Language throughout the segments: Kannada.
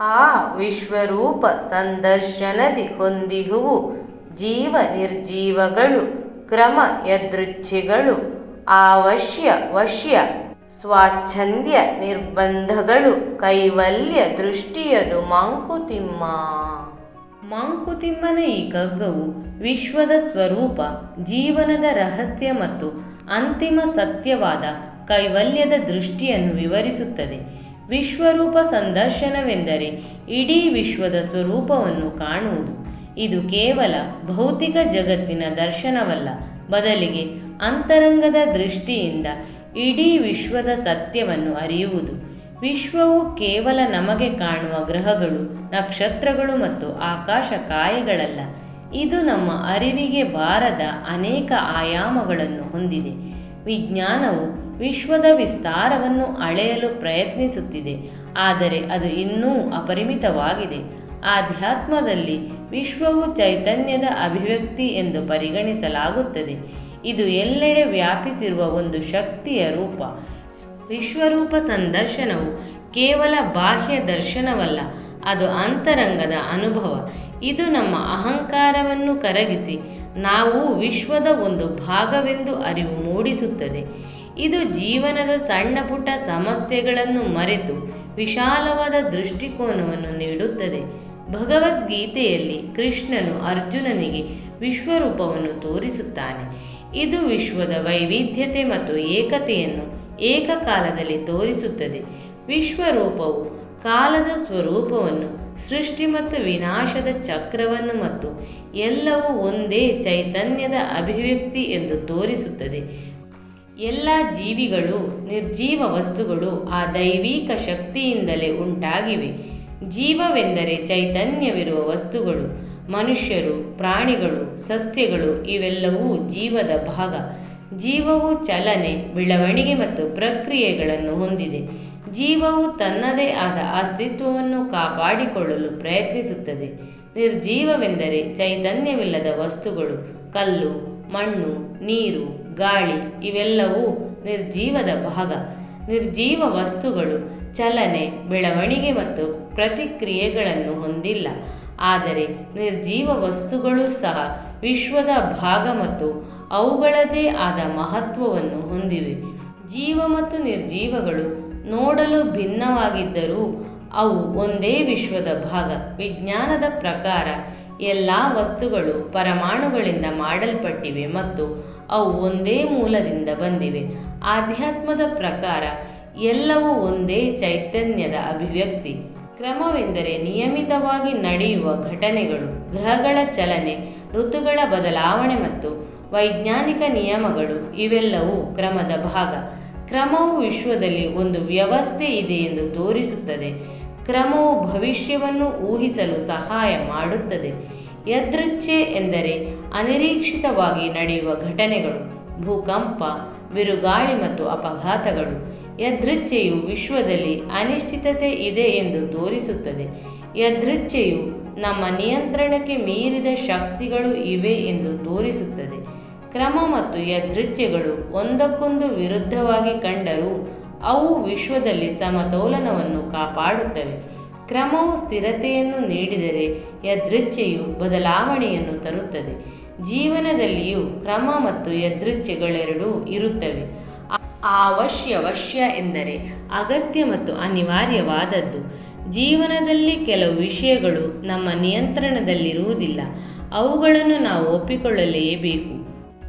ಆ ವಿಶ್ವರೂಪ ಸಂದರ್ಶನದಿ ಹೊಂದಿಹುವು ಜೀವ ನಿರ್ಜೀವಗಳು, ಕ್ರಮ ಯದೃಚ್ಛೆಗಳು, ಆವಶ್ಯ ವಶ್ಯ ಸ್ವಾಚ್ಛಂದ್ಯ ನಿರ್ಬಂಧಗಳು, ಕೈವಲ್ಯ ದೃಷ್ಟಿಯದು ಮಂಕುತಿಮ್ಮ. ಮಂಕುತಿಮ್ಮನ ಈ ಕಗ್ಗವು ವಿಶ್ವದ ಸ್ವರೂಪ, ಜೀವನದ ರಹಸ್ಯ ಮತ್ತು ಅಂತಿಮ ಸತ್ಯವಾದ ಕೈವಲ್ಯದ ದೃಷ್ಟಿಯನ್ನು ವಿವರಿಸುತ್ತದೆ. ವಿಶ್ವರೂಪ ಸಂದರ್ಶನವೆಂದರೆ ಇಡೀ ವಿಶ್ವದ ಸ್ವರೂಪವನ್ನು ಕಾಣುವುದು. ಇದು ಕೇವಲ ಭೌತಿಕ ಜಗತ್ತಿನ ದರ್ಶನವಲ್ಲ, ಬದಲಿಗೆ ಅಂತರಂಗದ ದೃಷ್ಟಿಯಿಂದ ಇಡೀ ವಿಶ್ವದ ಸತ್ಯವನ್ನು ಅರಿಯುವುದು. ವಿಶ್ವವು ಕೇವಲ ನಮಗೆ ಕಾಣುವ ಗ್ರಹಗಳು, ನಕ್ಷತ್ರಗಳು ಮತ್ತು ಆಕಾಶ ಕಾಯಗಳಲ್ಲ. ಇದು ನಮ್ಮ ಅರಿವಿಗೆ ಬಾರದ ಅನೇಕ ಆಯಾಮಗಳನ್ನು ಹೊಂದಿದೆ. ವಿಜ್ಞಾನವು ವಿಶ್ವದ ವಿಸ್ತಾರವನ್ನು ಅಳೆಯಲು ಪ್ರಯತ್ನಿಸುತ್ತಿದೆ, ಆದರೆ ಅದು ಇನ್ನೂ ಅಪರಿಮಿತವಾಗಿದೆ. ಆಧ್ಯಾತ್ಮದಲ್ಲಿ ವಿಶ್ವವು ಚೈತನ್ಯದ ಅಭಿವ್ಯಕ್ತಿ ಎಂದು ಪರಿಗಣಿಸಲಾಗುತ್ತದೆ. ಇದು ಎಲ್ಲೆಡೆ ವ್ಯಾಪಿಸಿರುವ ಒಂದು ಶಕ್ತಿಯ ರೂಪ. ವಿಶ್ವರೂಪ ಸಂದರ್ಶನವು ಕೇವಲ ಬಾಹ್ಯ ದರ್ಶನವಲ್ಲ, ಅದು ಅಂತರಂಗದ ಅನುಭವ. ಇದು ನಮ್ಮ ಅಹಂಕಾರವನ್ನು ಕರಗಿಸಿ ನಾವು ವಿಶ್ವದ ಒಂದು ಭಾಗವೆಂದು ಅರಿವು ಮೂಡಿಸುತ್ತದೆ. ಇದು ಜೀವನದ ಸಣ್ಣ ಪುಟ್ಟ ಸಮಸ್ಯೆಗಳನ್ನು ಮರೆತು ವಿಶಾಲವಾದ ದೃಷ್ಟಿಕೋನವನ್ನು ನೀಡುತ್ತದೆ. ಭಗವದ್ಗೀತೆಯಲ್ಲಿ ಕೃಷ್ಣನು ಅರ್ಜುನನಿಗೆ ವಿಶ್ವರೂಪವನ್ನು ತೋರಿಸುತ್ತಾನೆ. ಇದು ವಿಶ್ವದ ವೈವಿಧ್ಯತೆ ಮತ್ತು ಏಕತೆಯನ್ನು ಏಕಕಾಲದಲ್ಲಿ ತೋರಿಸುತ್ತದೆ. ವಿಶ್ವರೂಪವು ಕಾಲದ ಸ್ವರೂಪವನ್ನು ಸೃಷ್ಟಿ ಮತ್ತು ವಿನಾಶದ ಚಕ್ರವನ್ನು ಮತ್ತು ಎಲ್ಲವೂ ಒಂದೇ ಚೈತನ್ಯದ ಅಭಿವ್ಯಕ್ತಿ ಎಂದು ತೋರಿಸುತ್ತದೆ. ಎಲ್ಲ ಜೀವಿಗಳು, ನಿರ್ಜೀವ ವಸ್ತುಗಳು ಆ ದೈವಿಕ ಶಕ್ತಿಯಿಂದಲೇ ಉಂಟಾಗಿವೆ. ಜೀವವೆಂದರೆ ಚೈತನ್ಯವಿರುವ ವಸ್ತುಗಳು. ಮನುಷ್ಯರು, ಪ್ರಾಣಿಗಳು, ಸಸ್ಯಗಳು ಇವೆಲ್ಲವೂ ಜೀವದ ಭಾಗ. ಜೀವವು ಚಲನೆ, ಬೆಳವಣಿಗೆ ಮತ್ತು ಪ್ರಕ್ರಿಯೆಗಳನ್ನು ಹೊಂದಿದೆ. ಜೀವವು ತನ್ನದೇ ಆದ ಅಸ್ತಿತ್ವವನ್ನು ಕಾಪಾಡಿಕೊಳ್ಳಲು ಪ್ರಯತ್ನಿಸುತ್ತದೆ. ನಿರ್ಜೀವವೆಂದರೆ ಚೈತನ್ಯವಿಲ್ಲದ ವಸ್ತುಗಳು, ಕಲ್ಲು, ಮಣ್ಣು, ನೀರು, ಗಾಳಿ, ಇವೆಲ್ಲವೂ ನಿರ್ಜೀವದ ಭಾಗ. ನಿರ್ಜೀವ ವಸ್ತುಗಳು ಚಲನೆ, ಬೆಳವಣಿಗೆ ಮತ್ತು ಪ್ರತಿಕ್ರಿಯೆಗಳನ್ನು ಹೊಂದಿಲ್ಲ. ಆದರೆ ನಿರ್ಜೀವ ವಸ್ತುಗಳು ಸಹ ವಿಶ್ವದ ಭಾಗ ಮತ್ತು ಅವುಗಳದೇ ಆದ ಮಹತ್ವವನ್ನು ಹೊಂದಿವೆ. ಜೀವ ಮತ್ತು ನಿರ್ಜೀವಗಳು ನೋಡಲು ಭಿನ್ನವಾಗಿದ್ದರೂ ಅವು ಒಂದೇ ವಿಶ್ವದ ಭಾಗ. ವಿಜ್ಞಾನದ ಪ್ರಕಾರ ಎಲ್ಲ ವಸ್ತುಗಳು ಪರಮಾಣುಗಳಿಂದ ಮಾಡಲ್ಪಟ್ಟಿವೆ ಮತ್ತು ಅವು ಒಂದೇ ಮೂಲದಿಂದ ಬಂದಿವೆ. ಆಧ್ಯಾತ್ಮದ ಪ್ರಕಾರ ಎಲ್ಲವೂ ಒಂದೇ ಚೈತನ್ಯದ ಅಭಿವ್ಯಕ್ತಿ. ಕ್ರಮವೆಂದರೆ ನಿಯಮಿತವಾಗಿ ನಡೆಯುವ ಘಟನೆಗಳು, ಗ್ರಹಗಳ ಚಲನೆ, ಋತುಗಳ ಬದಲಾವಣೆ ಮತ್ತು ವೈಜ್ಞಾನಿಕ ನಿಯಮಗಳು ಇವೆಲ್ಲವೂ ಕ್ರಮದ ಭಾಗ. ಕ್ರಮವು ವಿಶ್ವದಲ್ಲಿ ಒಂದು ವ್ಯವಸ್ಥೆ ಇದೆ ಎಂದು ತೋರಿಸುತ್ತದೆ. ಕ್ರಮವು ಭವಿಷ್ಯವನ್ನು ಊಹಿಸಲು ಸಹಾಯ ಮಾಡುತ್ತದೆ. ಯದೃಚ್ಛೆ ಎಂದರೆ ಅನಿರೀಕ್ಷಿತವಾಗಿ ನಡೆಯುವ ಘಟನೆಗಳು, ಭೂಕಂಪ, ಬಿರುಗಾಳಿ ಮತ್ತು ಅಪಘಾತಗಳು. ಯದೃಚ್ಛೆಯು ವಿಶ್ವದಲ್ಲಿ ಅನಿಶ್ಚಿತತೆ ಇದೆ ಎಂದು ತೋರಿಸುತ್ತದೆ. ಯದೃಚ್ಛೆಯು ನಮ್ಮ ನಿಯಂತ್ರಣಕ್ಕೆ ಮೀರಿದ ಶಕ್ತಿಗಳು ಇವೆ ಎಂದು ತೋರಿಸುತ್ತದೆ. ಕ್ರಮ ಮತ್ತು ಯದೃಚ್ಛೆಗಳು ಒಂದಕ್ಕೊಂದು ವಿರುದ್ಧವಾಗಿ ಕಂಡರೂ ಅವು ವಿಶ್ವದಲ್ಲಿ ಸಮತೋಲನವನ್ನು ಕಾಪಾಡುತ್ತವೆ. ಕ್ರಮವು ಸ್ಥಿರತೆಯನ್ನು ನೀಡಿದರೆ ಯದೃಚ್ಛೆಯು ಬದಲಾವಣೆಯನ್ನು ತರುತ್ತದೆ. ಜೀವನದಲ್ಲಿಯೂ ಕ್ರಮ ಮತ್ತು ಯದೃಚ್ಛೆಗಳೆರಡೂ ಇರುತ್ತವೆ. ಅವಶ್ಯ ವಶ್ಯ ಎಂದರೆ ಅಗತ್ಯ ಮತ್ತು ಅನಿವಾರ್ಯವಾದದ್ದು. ಜೀವನದಲ್ಲಿ ಕೆಲವು ವಿಷಯಗಳು ನಮ್ಮ ನಿಯಂತ್ರಣದಲ್ಲಿರುವುದಿಲ್ಲ. ಅವುಗಳನ್ನು ನಾವು ಒಪ್ಪಿಕೊಳ್ಳಲೇಬೇಕು.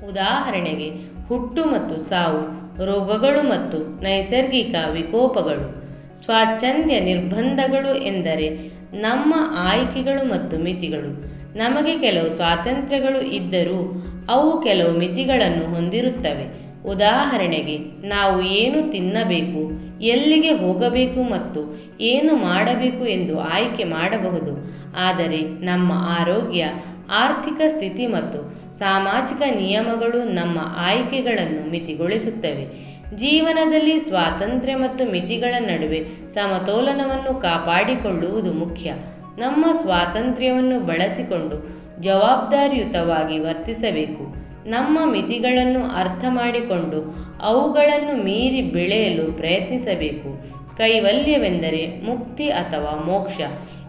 ಉದಾಹರಣೆಗೆ ಹುಟ್ಟು ಮತ್ತು ಸಾವು, ರೋಗಗಳು ಮತ್ತು ನೈಸರ್ಗಿಕ ವಿಕೋಪಗಳು, ಸ್ವಾಚ್ಛಂದ್ಯ ನಿರ್ಬಂಧಗಳು ಎಂದರೆ ನಮ್ಮ ಆಯ್ಕೆಗಳು ಮತ್ತು ಮಿತಿಗಳು. ನಮಗೆ ಕೆಲವು ಸ್ವಾತಂತ್ರ್ಯಗಳು ಇದ್ದರೂ ಅವು ಕೆಲವು ಮಿತಿಗಳನ್ನು ಹೊಂದಿರುತ್ತವೆ. ಉದಾಹರಣೆಗೆ, ನಾವು ಏನು ತಿನ್ನಬೇಕು? ಎಲ್ಲಿಗೆ ಹೋಗಬೇಕು ಮತ್ತು ಏನು ಮಾಡಬೇಕು ಎಂದು ಆಯ್ಕೆ ಮಾಡಬಹುದು. ಆದರೆ ನಮ್ಮ ಆರೋಗ್ಯ, ಆರ್ಥಿಕ ಸ್ಥಿತಿ ಮತ್ತು ಸಾಮಾಜಿಕ ನಿಯಮಗಳು ನಮ್ಮ ಆಯ್ಕೆಗಳನ್ನು ಮಿತಿಗೊಳಿಸುತ್ತವೆ. ಜೀವನದಲ್ಲಿ ಸ್ವಾತಂತ್ರ್ಯ ಮತ್ತು ಮಿತಿಗಳ ನಡುವೆ ಸಮತೋಲನವನ್ನು ಕಾಪಾಡಿಕೊಳ್ಳುವುದು ಮುಖ್ಯ. ನಮ್ಮ ಸ್ವಾತಂತ್ರ್ಯವನ್ನು ಬಳಸಿಕೊಂಡು ಜವಾಬ್ದಾರಿಯುತವಾಗಿ ವರ್ತಿಸಬೇಕು. ನಮ್ಮ ಮಿತಿಗಳನ್ನು ಅರ್ಥ ಮಾಡಿಕೊಂಡು ಅವುಗಳನ್ನು ಮೀರಿ ಬೆಳೆಯಲು ಪ್ರಯತ್ನಿಸಬೇಕು. ಕೈವಲ್ಯವೆಂದರೆ ಮುಕ್ತಿ ಅಥವಾ ಮೋಕ್ಷ.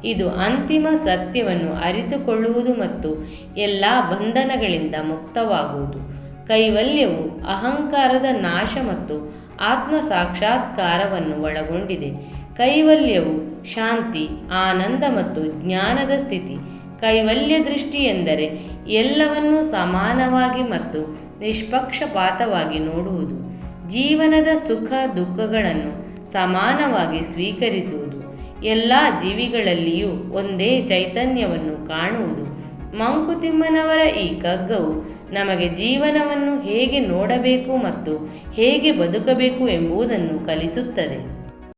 ಇದು ಅಂತಿಮ ಸತ್ಯವನ್ನು ಅರಿತುಕೊಳ್ಳುವುದು ಮತ್ತು ಎಲ್ಲ ಬಂಧನಗಳಿಂದ ಮುಕ್ತವಾಗುವುದು. ಕೈವಲ್ಯವು ಅಹಂಕಾರದ ನಾಶ ಮತ್ತು ಆತ್ಮ ಸಾಕ್ಷಾತ್ಕಾರವನ್ನು ಒಳಗೊಂಡಿದೆ. ಕೈವಲ್ಯವು ಶಾಂತಿ, ಆನಂದ ಮತ್ತು ಜ್ಞಾನದ ಸ್ಥಿತಿ. ಕೈವಲ್ಯ ದೃಷ್ಟಿ ಎಂದರೆ ಎಲ್ಲವನ್ನೂ ಸಮಾನವಾಗಿ ಮತ್ತು ನಿಷ್ಪಕ್ಷಪಾತವಾಗಿ ನೋಡುವುದು, ಜೀವನದ ಸುಖ ದುಃಖಗಳನ್ನು ಸಮಾನವಾಗಿ ಸ್ವೀಕರಿಸುವುದು, ಎಲ್ಲ ಜೀವಿಗಳಲ್ಲಿಯೂ ಒಂದೇ ಚೈತನ್ಯವನ್ನು ಕಾಣುವುದು. ಮಂಕುತಿಮ್ಮನವರ ಈ ಕಗ್ಗವು ನಮಗೆ ಜೀವನವನ್ನು ಹೇಗೆ ನೋಡಬೇಕು ಮತ್ತು ಹೇಗೆ ಬದುಕಬೇಕು ಎಂಬುದನ್ನು ಕಲಿಸುತ್ತದೆ.